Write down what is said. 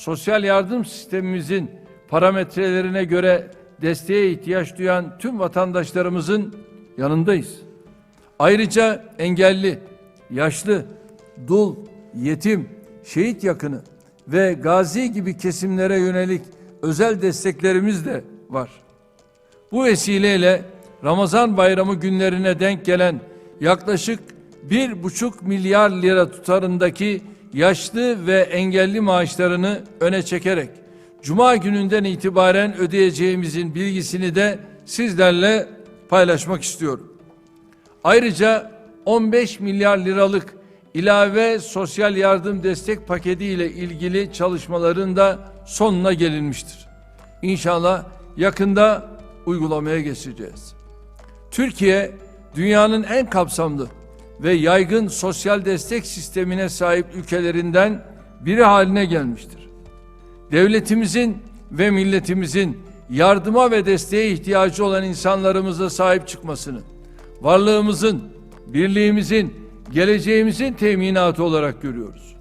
sosyal yardım sistemimizin parametrelerine göre desteğe ihtiyaç duyan tüm vatandaşlarımızın yanındayız. Ayrıca engelli, yaşlı, dul, yetim, şehit yakını ve gazi gibi kesimlere yönelik özel desteklerimiz de var. Bu vesileyle Ramazan bayramı günlerine denk gelen yaklaşık bir buçuk milyar lira tutarındaki yaşlı ve engelli maaşlarını öne çekerek Cuma gününden itibaren ödeyeceğimizin bilgisini de sizlerle paylaşmak istiyorum. Ayrıca 15 milyar liralık ilave sosyal yardım destek paketi ile ilgili çalışmaların da sonuna gelinmiştir. İnşallah yakında uygulamaya geçeceğiz. Türkiye dünyanın en kapsamlı ve yaygın sosyal destek sistemine sahip ülkelerinden biri haline gelmiştir. Devletimizin ve milletimizin yardıma ve desteğe ihtiyacı olan insanlarımıza sahip çıkmasını, varlığımızın, birliğimizin, geleceğimizin teminatı olarak görüyoruz.